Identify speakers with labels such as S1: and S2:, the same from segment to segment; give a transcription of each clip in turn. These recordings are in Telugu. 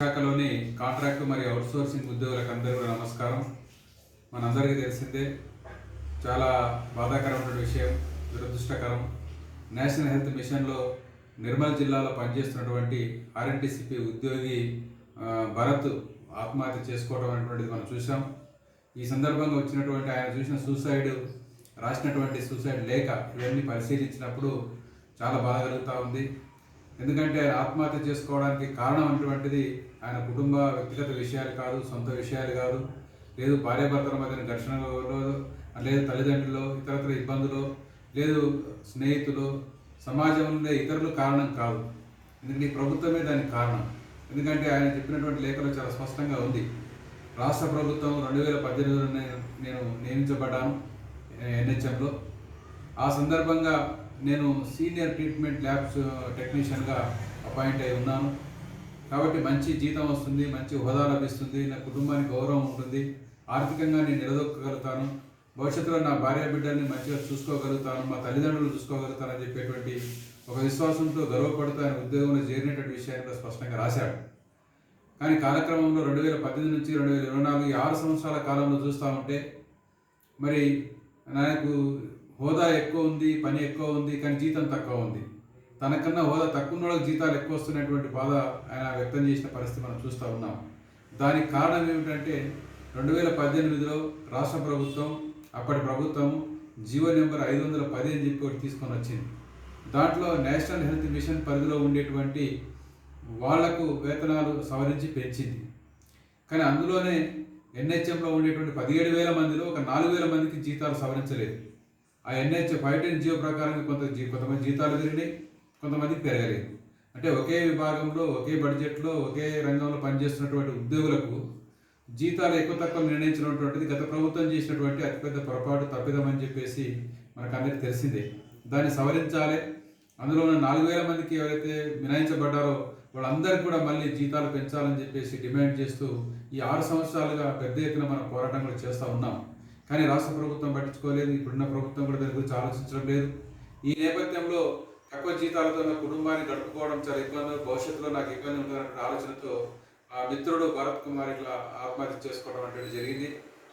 S1: శాఖలోని కాంట్రాక్ట్ మరియు అవుట్సోర్సింగ్ ఉద్యోగులకు అందరికీ కూడా నమస్కారం. మనందరికీ తెలిసిందే చాలా బాధాకరమైన విషయం దురదృష్టకరం. నేషనల్ హెల్త్ మిషన్లో నిర్మల్ జిల్లాలో పనిచేస్తున్నటువంటి ఆర్ఎన్టీసీపీ ఉద్యోగి భరత్ ఆత్మహత్య చేసుకోవడం అనేటువంటిది మనం చూసాం ఈ సందర్భంగా వచ్చినటువంటి ఆయన చూసిన సూసైడ్ రాసినటువంటి సూసైడ్ లేఖ ఇవన్నీ పరిశీలించినప్పుడు చాలా బాధ కలుగుతూ ఉంది. ఎందుకంటే ఆత్మహత్య చేసుకోవడానికి కారణం అటువంటిది ఆయన కుటుంబ వ్యక్తిగత విషయాలు కాదు సొంత విషయాలు కాదు. లేదు భార్యాభర్తల మధ్యన ఘర్షణలో లేదు తల్లిదండ్రులు ఇతరత్ర ఇబ్బందులు లేదు స్నేహితులు సమాజంలో ఉండే ఇతరులు కారణం కాదు. ఎందుకంటే ప్రభుత్వమే దానికి కారణం. ఎందుకంటే ఆయన చెప్పినటువంటి లేఖలో చాలా స్పష్టంగా ఉంది. రాష్ట్ర ప్రభుత్వం రెండు వేల పద్దెనిమిదిలో నేను నేను నియమించబడ్డాను ఎన్హెచ్ఎంలో. ఆ సందర్భంగా నేను సీనియర్ ట్రీట్మెంట్ ల్యాబ్స్ టెక్నీషియన్గా అపాయింట్ అయి ఉన్నాను. కాబట్టి మంచి జీతం వస్తుంది మంచి హోదా లభిస్తుంది నా కుటుంబానికి గౌరవం ఉంటుంది. ఆర్థికంగా నేను నిలదొక్కగలుగుతాను. భవిష్యత్తులో నా భార్య బిడ్డల్ని మంచిగా చూసుకోగలుగుతాను మా తల్లిదండ్రులు చూసుకోగలుగుతాను అని చెప్పేటువంటి ఒక విశ్వాసంతో గర్వపడుతూ ఆయన ఉద్యోగంలో చేరినటువంటి విషయాన్ని కూడా స్పష్టంగా రాశాడు కానీ కాలక్రమంలో రెండు వేల పద్దెనిమిది నుంచి రెండు వేల ఇరవై నాలుగు ఆరు సంవత్సరాల కాలంలో చూస్తూ ఉంటే మరి నాకు హోదా ఎక్కువ ఉంది పని ఎక్కువ ఉంది కానీ జీతం తక్కువ ఉంది. తనకన్నా హోదా తక్కువ ఉన్న వాళ్ళకి జీతాలు ఎక్కువ వస్తున్నటువంటి బాధ ఆయన వ్యక్తం చేసిన పరిస్థితి మనం చూస్తూ ఉన్నాం. దానికి కారణం ఏమిటంటే రెండు వేల పద్దెనిమిదిలో రాష్ట్ర ప్రభుత్వం అప్పటి ప్రభుత్వం జీవో నెంబర్ ఐదు వందల పది అని చెప్పి ఒకటి తీసుకొని వచ్చింది. దాంట్లో నేషనల్ హెల్త్ మిషన్ పరిధిలో ఉండేటువంటి వాళ్ళకు వేతనాలు సవరించి పెంచింది. కానీ అందులోనే ఎన్హెచ్ఎంలో ఉండేటువంటి పదిహేడు వేల మందిలో ఒక నాలుగు వేల మందికి జీతాలు సవరించలేదు. ఆ ఎన్హెచ్ ఫైవ్ టెన్ జియో ప్రకారం కొంత జీ- కొంతమంది జీతాలు పెరిగినాయి కొంతమందికి పెరగలేదు. అంటే ఒకే విభాగంలో ఒకే బడ్జెట్లో ఒకే రంగంలో పనిచేస్తున్నటువంటి ఉద్యోగులకు జీతాలు ఎక్కువ తక్కువ నిర్ణయించినటువంటిది గత ప్రభుత్వం చేసినటువంటి అతిపెద్ద పొరపాటు తప్పిదమని చెప్పేసి మనకు అందరికీ తెలిసిందే. దాన్ని సవరించాలి. అందులో ఉన్న నాలుగు వేల మందికి ఎవరైతే మినాయించబడ్డారో వాళ్ళందరికీ కూడా మళ్ళీ జీతాలు పెంచాలని చెప్పేసి డిమాండ్ చేస్తూ ఈ ఆరు సంవత్సరాలుగా పెద్ద ఎత్తున మనం పోరాటం కూడా చేస్తూ ఉన్నాం. కానీ రాష్ట్ర ప్రభుత్వం పట్టించుకోలేదు. ఇప్పుడున్న ప్రభుత్వం కూడా దాని గురించి ఆలోచించడం లేదు. ఈ నేపథ్యంలో తక్కువ జీతాలతో నా కుటుంబాన్ని గడుపుకోవడం చాలా ఇబ్బంది. భవిష్యత్తులో నాకు ఇబ్బంది ఉందన్న ఆలోచనతో ఆ మిత్రుడు భరత్ కుమార్ ఇట్లా ఆత్మహత్య చేసుకోవడం అంటే జరిగింది.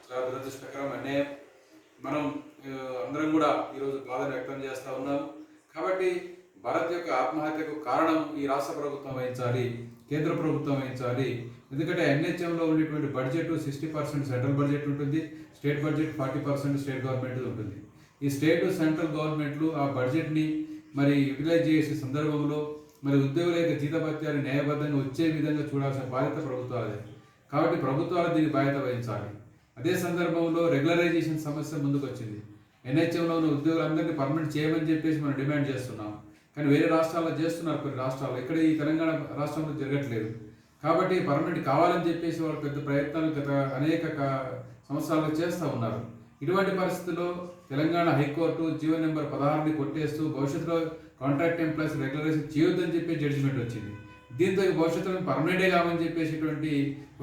S1: చాలా దురదృష్టకరం అన్యాయం. మనం అందరం కూడా ఈరోజు బాధను వ్యక్తం చేస్తూ ఉన్నాము. కాబట్టి భరత్ యొక్క ఆత్మహత్యకు కారణం ఈ రాష్ట్ర ప్రభుత్వం వహించాలి కేంద్ర ప్రభుత్వం వహించాలి. ఎందుకంటే ఎన్హెచ్ఎంలో ఉండేటువంటి budget sixty percent central budget ఉంటుంది state budget forty percent state government ఉంటుంది. ఈ స్టేట్ సెంట్రల్ గవర్నమెంట్లు ఆ బడ్జెట్ని మరి యూటిలైజ్ చేసే సందర్భంలో మరి ఉద్యోగుల యొక్క జీతభత్యాలు న్యాయబద్ధంగా వచ్చే విధంగా చూడాల్సిన బాధ్యత ప్రభుత్వాలదే. కాబట్టి ప్రభుత్వాలు దీని బాధ్యత వహించాలి. అదే సందర్భంలో రెగ్యులరైజేషన్ సమస్య ముందుకు వచ్చింది ఎన్హెచ్ఎంలో ఉన్న ఉద్యోగులందరినీ పర్మనెంట్ చేయమని చెప్పేసి మనం డిమాండ్ చేస్తున్నాం. కానీ వేరే రాష్ట్రాల్లో చేస్తున్నారు కొన్ని రాష్ట్రాల్లో ఇక్కడ ఈ తెలంగాణ రాష్ట్రంలో జరగట్లేదు. కాబట్టి పర్మనెంట్ కావాలని చెప్పేసి వాళ్ళు పెద్ద ప్రయత్నాలు గత అనేక సంవత్సరాలు సంవత్సరాలుగా చేస్తూ ఉన్నారు. ఇటువంటి పరిస్థితుల్లో Telangana high court GO number పదహారుని కొట్టేస్తూ భవిష్యత్తులో కాంట్రాక్ట్ ఎంప్లాయీస్ రెగ్యులరైజేషన్ చేయొద్దని చెప్పి జడ్జిమెంట్ వచ్చింది. దీంతో భవిష్యత్తులో పర్మనెంటే కావని చెప్పేసిటువంటి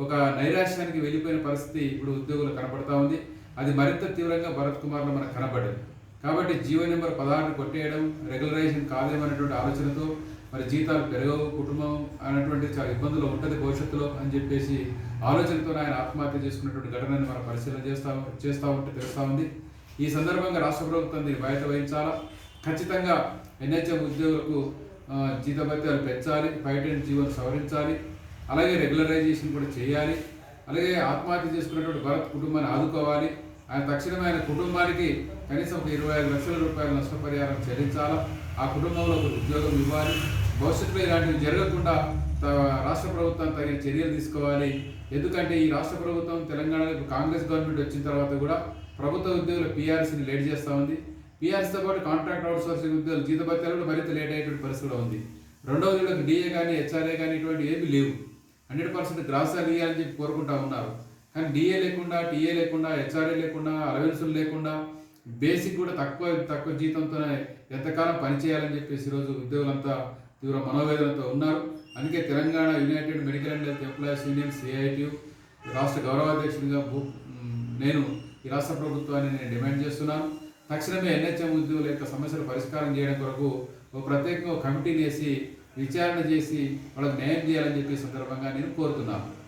S1: ఒక నైరాశ్యానికి వెళ్ళిపోయిన పరిస్థితి ఇప్పుడు ఉద్యోగులు కనపడతా ఉంది. అది మరింత తీవ్రంగా భరత్ కుమార్లో మనకు కనబడింది కాబట్టి జీవో నెంబర్ పదహారుని కొట్టేయడం రెగ్యులరైజేషన్ కాదేమనేటువంటి ఆలోచనతో మరి జీతాలు పెరగవు కుటుంబం అనేటువంటి చాలా ఇబ్బందులు ఉంటుంది భవిష్యత్తులో అని చెప్పేసి ఆలోచనతో ఆయన ఆత్మహత్య చేసుకున్నటువంటి ఘటనని మనం పరిశీలన చేస్తా చేస్తూ ఉంటే తెలుస్తూ ఉంది. ఈ సందర్భంగా రాష్ట్ర ప్రభుత్వం దీన్ని బయట వహించాలా? ఖచ్చితంగా ఎన్హెచ్ఎం ఉద్యోగులకు జీతభత్యాలు పెంచాలి బయట జీవనం సవరించాలి అలాగే రెగ్యులరైజేషన్ కూడా చేయాలి అలాగే ఆత్మహత్య చేసుకున్నటువంటి భరత్ కుటుంబాన్ని ఆదుకోవాలి ఆయన తక్షణమే ఆయన కుటుంబానికి కనీసం ఒక ఇరవై ఐదు లక్షల రూపాయల నష్టపరిహారం చెల్లించాలా? ఆ కుటుంబంలో ఒక ఉద్యోగం ఇవ్వాలి. భవిష్యత్తులో ఇలాంటివి జరగకుండా త- రాష్ట్ర ప్రభుత్వం తగిన చర్యలు తీసుకోవాలి. ఎందుకంటే ఈ రాష్ట్ర ప్రభుత్వం తెలంగాణలో ఇప్పుడు కాంగ్రెస్ గవర్నమెంట్ వచ్చిన తర్వాత కూడా ప్రభుత్వ ఉద్యోగుల పీఆర్సీని లేట్ చేస్తూ ఉంది. పీఆర్సీతో పాటు కాంట్రాక్ట్ అవుట్సోర్సింగ్ ఉద్యోగులు జీతభత్యాలు కూడా మరింత లేట్ అయ్యేటువంటి పరిస్థితి ఉంది. రెండవది వీళ్ళకి డిఏ కానీ హెచ్ఆర్ఏ కానీ ఇటువంటి ఏమీ లేవు. హండ్రెడ్ పర్సెంట్ గ్రాసాలు ఇవ్వాలని చెప్పి కోరుకుంటా ఉన్నారు. కానీ డిఏ లేకుండా టీఏ లేకుండా హెచ్ఆర్ఏ లేకుండా అలవెన్సులు లేకుండా బేసిక్ కూడా తక్కువ తక్కువ జీతంతోనే ఎంతకాలం పనిచేయాలని చెప్పేసి ఈరోజు ఉద్యోగులంతా తీవ్ర మనోవేదనతో ఉన్నారు. అందుకే Telangana united medical and health employees union CITU రాష్ట్ర గౌరవాధ్యక్షునిగా భూ- నేను ఈ రాష్ట్ర ప్రభుత్వాన్ని నేను డిమాండ్ చేస్తున్నాను. తక్షణమే ఎన్హెచ్ఎం ఉద్యోగుల యొక్క సమస్యలు పరిష్కారం చేయడం కొరకు ఒక ప్రత్యేకంగా కమిటీని వేసి విచారణ చేసి వాళ్ళకి న్యాయం చేయాలని చెప్పే సందర్భంగా నేను కోరుతున్నాను.